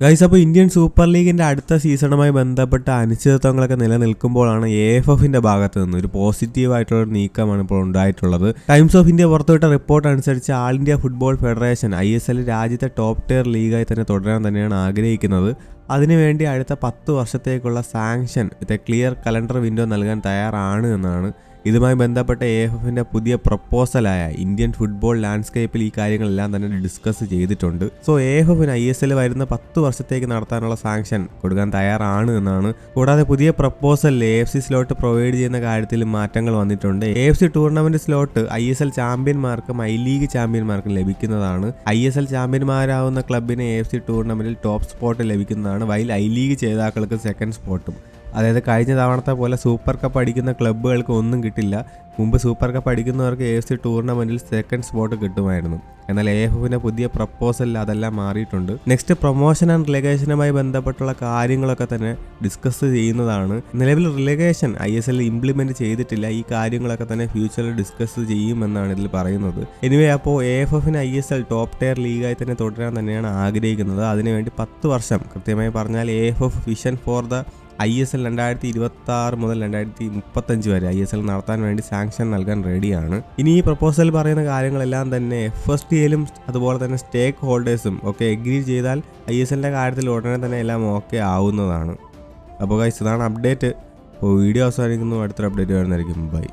Guys അപ്പോൾ Indian super ലീഗിന്റെ അടുത്ത സീസണുമായി ബന്ധപ്പെട്ട അനിശ്ചിതത്വങ്ങളൊക്കെ നിലനിൽക്കുമ്പോഴാണ് എ എഫ് എഫിന്റെ ഭാഗത്ത് നിന്ന് ഒരു പോസിറ്റീവ് ആയിട്ടുള്ള ഒരു നീക്കമാണ് ഇപ്പോൾ ഉണ്ടായിട്ടുള്ളത്. ടൈംസ് ഓഫ് ഇന്ത്യ പുറത്തുവിട്ട റിപ്പോർട്ട് അനുസരിച്ച് all India football federation I S L രാജ്യത്തെ ടോപ്പ് ടയർ ലീഗായി തന്നെ തുടരാൻ തന്നെയാണ് ആഗ്രഹിക്കുന്നത്. അതിനുവേണ്ടി അടുത്ത പത്ത് വർഷത്തേക്കുള്ള സാങ്ഷൻ ഇത് ക്ലിയർ കലണ്ടർ വിൻഡോ നൽകാൻ തയ്യാറാണ് എന്നാണ് ഇതുമായി ബന്ധപ്പെട്ട എ എഫ് എഫിന്റെ പുതിയ പ്രപ്പോസലായ ഇന്ത്യൻ ഫുട്ബോൾ ലാൻഡ്സ്കേപ്പിൽ ഈ കാര്യങ്ങളെല്ലാം തന്നെ ഡിസ്കസ് ചെയ്തിട്ടുണ്ട്. സോ എ എഫ് എഫിന് ഐ എസ് എൽ വരുന്ന പത്ത് വർഷത്തേക്ക് നടത്താനുള്ള സാങ്ഷൻ കൊടുക്കാൻ തയ്യാറാണ് എന്നാണ്. കൂടാതെ പുതിയ പ്രപ്പോസലിൽ A F C slot provide ചെയ്യുന്ന കാര്യത്തിൽ മാറ്റങ്ങൾ വന്നിട്ടുണ്ട്. A F C tournament slot I S L ചാമ്പ്യന്മാർക്കും I league ചാമ്പ്യന്മാർക്കും ലഭിക്കുന്നതാണ്. ഐ എസ് എൽ ചാമ്പ്യന്മാരാവുന്ന ക്ലബിന് എ എഫ് സി ടൂർണമെന്റിൽ ടോപ്പ് സ്പോട്ട് ലഭിക്കുന്നതാണ് വൈൽ ഐ ലീഗ് ജേതാക്കൾക്ക് സെക്കൻഡ് സ്പോട്ടും അതായത് കഴിഞ്ഞ തവണത്തെ പോലെ സൂപ്പർ കപ്പ് അടിക്കുന്ന ക്ലബ്ബുകൾക്ക് ഒന്നും കിട്ടില്ല. മുമ്പ് super cup അടിക്കുന്നവർക്ക് A C tournament second spot കിട്ടുമായിരുന്നു. എന്നാൽ എ എഫ് എഫിന്റെ പുതിയ പ്രപ്പോസലിൽ അതെല്ലാം മാറിയിട്ടുണ്ട്. നെക്സ്റ്റ് പ്രൊമോഷൻ ആൻഡ് റിലഗേഷനുമായി ബന്ധപ്പെട്ടുള്ള കാര്യങ്ങളൊക്കെ തന്നെ ഡിസ്കസ് ചെയ്യുന്നതാണ്. നിലവിൽ relegation I S L implement ചെയ്തിട്ടില്ല. ഈ കാര്യങ്ങളൊക്കെ തന്നെ ഫ്യൂച്ചറിൽ ഡിസ്കസ് ചെയ്യുമെന്നാണ് ഇതിൽ പറയുന്നത്. എനിവേ അപ്പോൾ എ എഫ് എഫിന് I S L top tier ലീഗായി തന്നെ തുടരാൻ തന്നെയാണ് ആഗ്രഹിക്കുന്നത്. അതിനുവേണ്ടി പത്ത് വർഷം കൃത്യമായി പറഞ്ഞാൽ A F F vision for the I S L രണ്ടായിരത്തി ഇരുപത്തി ആറ് മുതൽ രണ്ടായിരത്തി മുപ്പത്തഞ്ച് വരെ ഐ എസ് എൽ നടത്താൻ വേണ്ടി സാങ്ഷൻ നൽകാൻ റെഡിയാണ് ഇനി ഈ പ്രപ്പോസൽ പറയുന്ന കാര്യങ്ങളെല്ലാം തന്നെ എഫ് എസ് ടി എല്ലും അതുപോലെ തന്നെ സ്റ്റേക്ക് ഹോൾഡേഴ്സും ഒക്കെ എഗ്രി ചെയ്താൽ ഐ എസ് എല്ലിന്റെ കാര്യത്തിൽ ഉടനെ തന്നെ എല്ലാം ഓക്കെ ആവുന്നതാണ്. അപ്പോൾ ഗൈസ് ഇതാണ് അപ്ഡേറ്റ് അപ്പോൾ വീഡിയോ അവസാനിക്കുന്നു. അടുത്തൊരു അപ്ഡേറ്റ് വരുന്നതായിരിക്കും. ബൈ